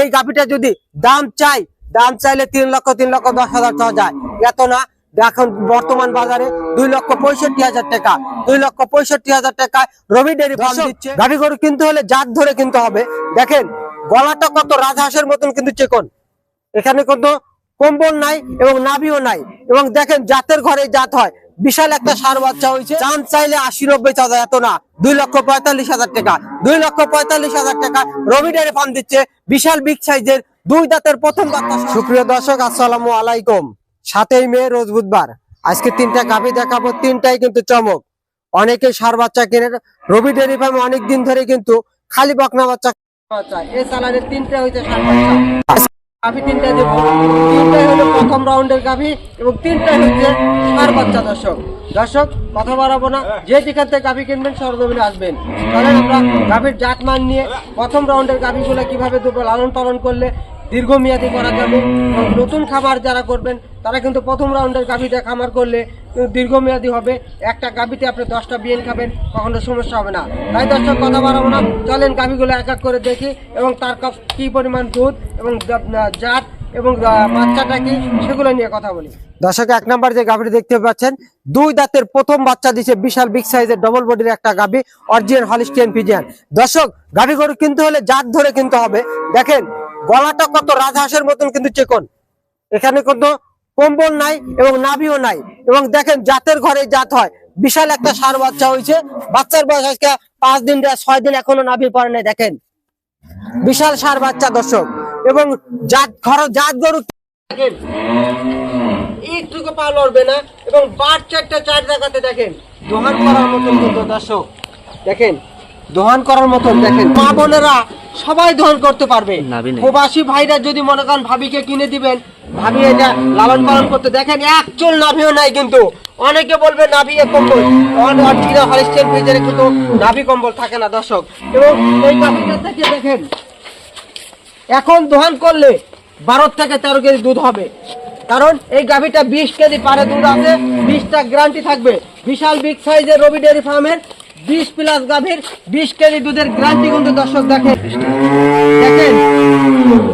এই গাভিটা যদি দাম চাই দাম চাইলে তিন লক্ষ তিন লক্ষ দশ হাজার চাওয়া যায়। এত না এখন বর্তমান বাজারে দুই লক্ষ পঁয়ষট্টি হাজার টাকা দুই লক্ষ পঁয়ষট্টি হাজার টাকা রবি ডেরি ফার্ম দিচ্ছে। গাভি গরু কিনতে হলে জাত ধরে কিনতে হবে। দেখেন গলাটা কত রাজহাঁসের মতন কিন্তু চেকন। এখানে কোনো কম্বল নাই এবং নাভিও নাই। এবং দেখেন জাতের ঘরে জাত হয়। বিশাল একটা সার বাচ্চা হয়েছে। দাম চাইলে আশি, নব্বই চাঁদা, এত না। দুই লক্ষ পঁয়তাল্লিশ হাজার টাকা। দুই লক্ষ পঁয়তাল্লিশ হাজার টাকা রবি ডেয়ারি ফার্ম দিচ্ছে বিশাল বিগ সাইজের দুই দাঁতের প্রথম বাচ্চা। সুপ্রিয় দর্শক, আসসালামু আলাইকুম। সাতই মে, রোজ বুধবার। আজকে তিনটা গাভি দেখাবো, তিনটাই কিন্তু চমক। অনেকে সার বাচ্চা কিনে রবি ডেয়ারি ফার্মে অনেকদিন ধরে কিন্তু খালি বকনা বাচ্চা। এই সালারের তিনটা হইতে সার বাচ্চা। গাভি তিনটা দেবো তিনটাই হলো প্রথম রাউন্ডের গাভি এবং তিনটাই হচ্ছে বাচ্চা দর্শক। দর্শক, কথা বাড়াবো না। যে যেখান থেকে গাভি কিনবেন সরজমিনে আসবেন। তাহলে আমরা গাভির জাত মান নিয়ে প্রথম রাউন্ডের গাভিগুলো কীভাবে দেবো লালন পালন করলে দীর্ঘমেয়াদী করা যাবে নতুন খামার যারা করবেন, তারা কিন্তু প্রথম রাউন্ডের গাভিটা খামার করলে দীর্ঘমেয়াদী হবে। একটা গাভিতে আপনি দশটা বিয়েন খাবেন, কখনো সমস্যা হবে না। তাই দর্শক, কথা বাড়াবো না। চলেন গাভিগুলো এক এক করে দেখি এবং তার কাপ কি পরিমাণ দুধ এবং জাত এবং বাচ্চাটা কি, সেগুলো নিয়ে কথা বলি। দর্শক, এক নাম্বার যে গাভিটি দেখতে পাচ্ছেন, দুই দাঁতের প্রথম বাচ্চা দিছে বিশাল বিগ সাইজের ডবল বডির একটা গাভি অরিজিনাল হলিস্টিয়ান ফিজিয়ান দর্শক, গাভি গরু কিনতে হলে জাত ধরে কিনতে হবে। দেখেন গলাটা কত রাজহাঁসের মতন কিন্তু চেকন। এখানে কোনো কম্বল নাই এবং নাভিও নাই। এবং দেখেন জাতের ঘরে জাত হয়। বিশাল একটা সার বাচ্চা হয়েছে। বাচ্চার বয়স আজকে পাঁচ দিন ছয় দিন এখনও নাভি পড়ে নাই, দেখেন। বিশাল সার বাচ্চা, দর্শক। এবং জাত ঘর জাত গরু দেখেন। একটুকু পা লড়বে না এবং বার চারটা চার জায়গাতে দেখেন। দোহান করার মতন কিন্তু, দর্শক। দেখেন, দোহান করার মতন দেখেন। মা বোনেরা সবাই দোহান করতে পারবে। প্রবাসী ভাইরা যদি মনে করেন ভাবিকে কিনে দিবেন ভাবি এটা লালন পালন করতে দেখেন এক চুল নাভিও নাই কিন্তু। অনেকে বলবে নাভি কম্বল। অরিজিনাল হলিস্টিয়ান ফ্রিজের কিন্তু নাভি কম্বল থাকে না দর্শক। এবং এই নাভিটা থেকে দেখেন এখন দোহান করলে বারো থেকে তেরো কেজি দুধ হবে। কারণ এই গাভিটা বিশ কেজি পারে দুধ আছে বিশটা গ্যারান্টি থাকবে। বিশাল বিগ সাইজের রবি ডেয়ারি ফার্মের বিশ প্লাস গাভীর বিশ কেজি দুধের গ্যারান্টি কিন্তু দর্শক দেখেন। দেখেন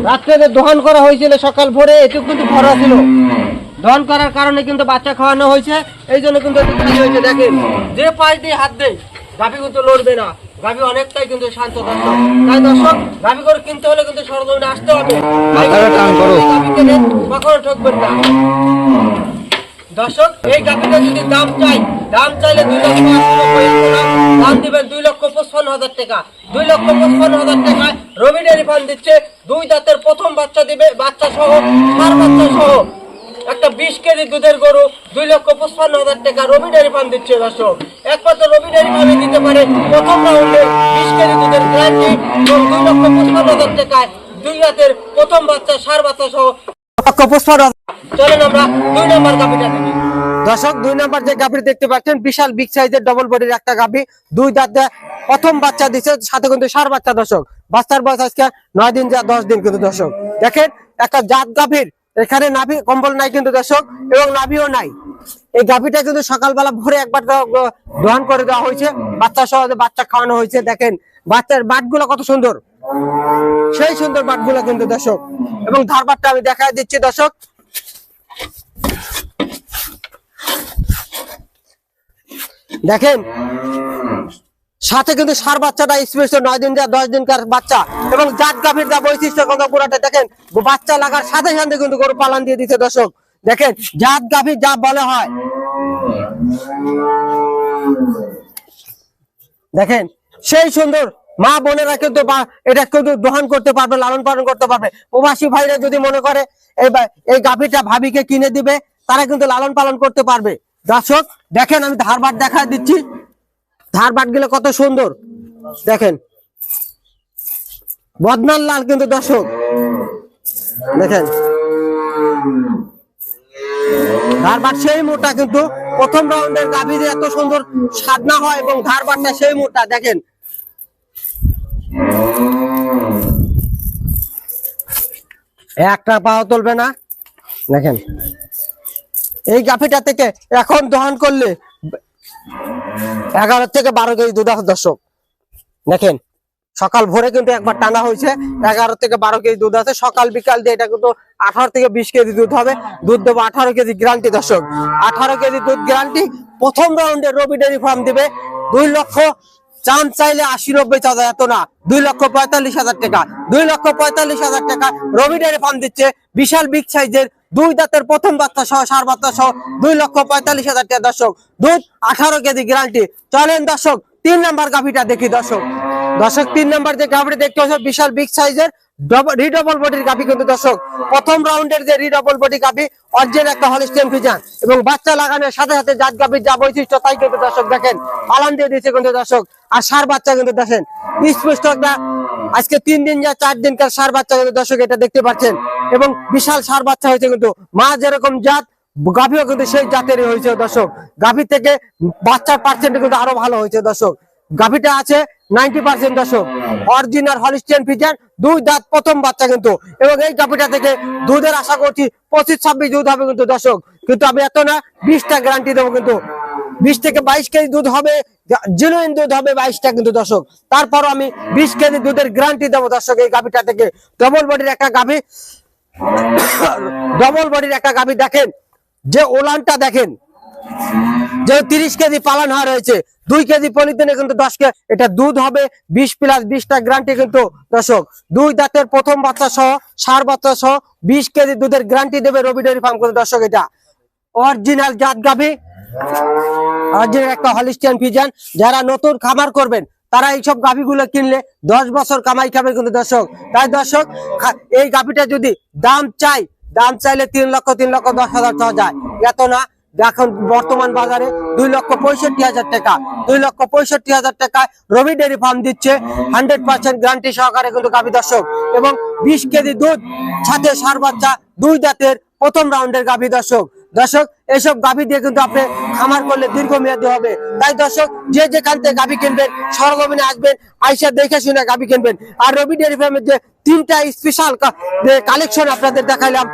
রাত্রে দোহান করা হয়েছিল সকাল ভোরে এটুকু কিন্তু ভরা ছিল। দহন করার কারণে কিন্তু বাচ্চা খাওয়ানো হয়েছে এই জন্য কিন্তু হয়েছে দেখেন। যে পাশ দিয়ে হাত দেয় গাভী কিন্তু লড়বে না। গাভী অনেকটাই কিন্তু শান্ত দর্শক। তাই দর্শক গাভী করে কিনতে হলে কিন্তু সরজমিনে আসতে হবে। কখনো ঠকবেন না। দর্শক এই গাভিটা যদি দাম চাই দাম চাইলে দুই লক্ষ। দাম দিবেন দুই লক্ষ পঁচপান্ন হাজার টাকা। দুই লক্ষ পঁচপান্ন হাজার টাকায় রবি ডেয়ারি ফার্ম দিচ্ছে। দুই দাঁতের প্রথম বাচ্চা দিবে বাচ্চা সহ চার বাচ্চা সহ। একটা বিশ কেজি দুধের গরু দুই লক্ষ পঁচপান্ন হাজার টাকা রবি ডেয়ারি ফার্ম দিচ্ছে দর্শক। একমাত্র রবি ডেয়ারি ফার্মে দিতে পারে প্রথম রাউন্ডে বিশ কেজি দুধের গ্যারান্টি এবং দুই লক্ষ পঁচপান্ন হাজার টাকায় দুই রাতের প্রথম বাচ্চা সার বাচ্চা সহ। চলেন আমরা দুই নম্বর গাভিটা দেখি। দর্শক, দুই নাম্বার যে গাভি দেখতে পাচ্ছেন, বিশাল বিগ সাইজের ডবল বডির একটা গাভি। দুই দাঁতে প্রথম বাচ্চা দিচ্ছে সাথে কিন্তু সার বাচ্চা, দর্শক। বাচ্চার বয়স আজকে নয় দিন যা দশ দিন কিন্তু, দর্শক। দেখেন, একটা জাত গাভীর, এখানে নাভি কম্বল নাই কিন্তু, দর্শক, এবং নাভিও নাই। এই গাভিটা কিন্তু সকালবেলা ভোরে একবার দহন করে দেওয়া হয়েছে। বাচ্চা সহ বাচ্চা খাওয়ানো হয়েছে, দেখেন, বাচ্চার বাটগুলো কত সুন্দর। সেই সুন্দর বাটগুলো কিন্তু, দর্শক। এবং ধারবাটটা আমি দেখা দিচ্ছি, দর্শক। দেখেন, সাথে কিন্তু সার বাচ্চাটা স্পেশাল নয় দিন যা দশ দিনকার বাচ্চা। এবং জাত গাভীর যা বৈশিষ্ট্য কথা পুরাটা, দেখেন, বাচ্চা লাগার সাথে সাথে কিন্তু গরু পালন দিয়ে দিচ্ছে দর্শক। দেখেন জাত গাভীর যা বলে হয়। দেখেন, সেই সুন্দর মা বোনেরা কিন্তু এটা কিন্তু দোহান করতে পারবে, লালন পালন করতে পারবে। প্রবাসী ভাইরা যদি মনে করে এই গাভীটা ভাবিকে কিনে দিবে তারা কিন্তু লালন পালন করতে পারবে। দর্শক, দেখেন আমি ধারবাট দেখা দিচ্ছি। ধারবাটগুলো কত সুন্দর। দেখেন। বদনান লাল কিন্তু দর্শক। দেখেন। ধারবাট সেই মোটা কিন্তু প্রথম রাউন্ডের গাভী যে এত সুন্দর সাধনা হয় এবং ধারবাটটা সেই মোটা দেখেন। একটা পাও তুলবে না। দেখেন। এই গাফিটা থেকে এখন দহন করলে এগারো থেকে বারো কেজি দুধ আছে দর্শক। দেখেন, সকাল ভোরে কিন্তু একবার টানা হয়েছে, এগারো থেকে বারো কেজি দুধ আছে। সকাল, বিকাল দিয়ে এটা কিন্তু আঠারো থেকে বিশ কেজি দুধ হবে। দুধ দেবো আঠারো কেজি গ্যারান্টি দর্শক। আঠারো কেজি দুধ গ্যারান্টি। প্রথম রাউন্ডে রবি ডেয়ারি ফার্ম দিবে দুই লক্ষ চান চাইলে আশি, নব্বই, চাঁদা এত না। দুই লক্ষ পঁয়তাল্লিশ হাজার টাকা। দুই লক্ষ পঁয়তাল্লিশ হাজার টাকা রবি ডেয়ারি ফার্ম দিচ্ছে বিশাল বিগ সাইজের দুই দাঁতের প্রথম বাচ্চা সহ সার বাচ্চা সহ দুই লক্ষ পঁয়তাল্লিশ হাজার টাকা। দর্শক, দুধ আঠারো কেজি গ্যারান্টি। চলেন দর্শক, তিন নাম্বার গাভিটা দেখি দর্শক। দর্শক, তিন নাম্বার যে গাভিটা দেখতে হচ্ছে বিশাল বিগ সাইজের রিডবল বডির গাভি কিন্তু দর্শক। প্রথম রাউন্ডের যে রিডবল বডি গাভি অরিজিনাল একটা হলিস্টেন ফিজান এবং বাচ্চা লাগানোর সাথে সাথে জাত গাভির যা বৈশিষ্ট্য, তাই কিন্তু দর্শক দেখেন। পালান দিয়ে দিচ্ছে কিন্তু দর্শক। আর সার বাচ্চা কিন্তু দেখেন। স্পষ্ট একটা আজকে তিন দিন যা চার দিনকার সার বাচ্চা কিন্তু দর্শক এটা দেখতে পাচ্ছেন। এবং বিশাল সার বাচ্চা হয়েছে কিন্তু মা যেরকম জাত গাভিও কিন্তু সেই জাতেরই হয়েছে দর্শক। গাভি থেকে বাচ্চার পার্সেন্ট কিন্তু আরও ভালো হয়েছে দর্শক। গাভিটা আছে নাইনটি পার্সেন্ট দর্শক। অরিজিনাল হলিস্টিয়ান ফিজার দুই দাঁত প্রথম বাচ্চা কিন্তু। এবং এই গাভিটা থেকে দুধের আশা করছি পঁচিশ ছাব্বিশ দুধ হবে কিন্তু দর্শক। কিন্তু আমি এত না বিশটা গ্যারান্টি দেবো কিন্তু। বিশ থেকে বাইশ কেজি দুধ হবে জেনুইন দুধ হবে বাইশটা কিন্তু দর্শক। তারপরও আমি বিশ কেজি দুধের গ্যারান্টি দেবো দর্শক, এই গাভিটা থেকে। ডবল বডির একটা গাভি। ডবল বডির একটা গাভি দেখেন, যে ওলানটা দেখেন, যে তিরিশ কেজি পালন হওয়া রয়েছে, দুই কেজি পলিথিনে কিন্তু দশ কে এটা দুধ হবে, বিশ প্লাস বিশটা গ্যারান্টি কিন্তু দর্শক। দুই দাঁতের প্রথম বাচ্চা সহ, সার বাচ্চা সহ, বিশ কেজি দুধের গ্যারান্টি দেবে রবি ডেয়ারি ফার্ম করে দর্শক এটা। অরিজিনাল জাত গাভি। একটা হলিস্টিয়ান ফিজান যারা নতুন খামার করবেন, তারা এইসব কিনলে দশ বছর কামাই খাবে কিন্তু দর্শক। তাই দর্শক এই যদি দাম চাই, দাম চাইলে তিন লক্ষ তিন লক্ষ দশ হাজার যায়। এত না, এখন বর্তমান বাজারে দুই লক্ষ পঁয়ষট্টি হাজার টাকা। দুই লক্ষ পঁয়ষট্টি হাজার টাকায় রবি ডেয়ারি ফার্ম দিচ্ছে, হান্ড্রেড পার্সেন্ট গ্যারান্টি সহকারে কিন্তু গাভি দর্শক। এবং বিশ কেজি দুধ, সাথে সার বাচ্চা, দুই দাঁতের প্রথম রাউন্ডের গাভি দর্শক। দর্শক এসব গাভি দিয়ে কিন্তু আপনি খামার করলে দীর্ঘমেয়াদী হবে। তাই দর্শক, যে যেখান থেকে গাভি কিনবেন, সরগমিনে আসবেন, আইসা দেখে শুনে গাভি কিনবেন। আর রবি ডেয়ারি ফার্মের যে তিনটা স্পেশাল কালেকশন আপনাদের দেখাইলাম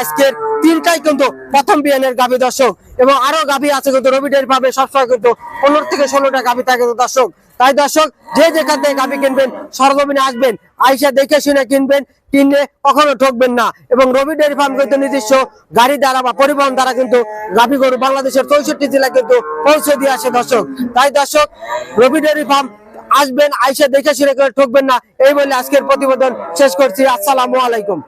আজকের তিনটাই কিন্তু প্রথম বিয়ানের গাভি দর্শক। এবং আরও গাভি আছে কিন্তু রবি ডেয়ারি ফার্মে সবসময় কিন্তু পনেরো থেকে ষোলোটা গাভি থাকে দর্শক। তাই দর্শক, যে যেখান থেকে গাভি কিনবেন, সরগমিনে আসবেন, আইসা দেখে শুনে কিনবেন কিনলে কখনো ঠকবেন না। এবং রবি ডেয়ারি ফার্ম কিন্তু নিজস্ব গাড়ি দ্বারা বা পরিবহন দ্বারা কিন্তু গাভি গরু বাংলাদেশের চৌষট্টি জেলা কিন্তু পৌঁছে দিয়ে আসে দর্শক। তাই দর্শক, রবি ডেয়ারি ফার্ম আসবেন, আইসা দেখে শুনে করে ঠকবেন না। এই বলে আজকের প্রতিবেদন শেষ করছি। আসসালামু আলাইকুম।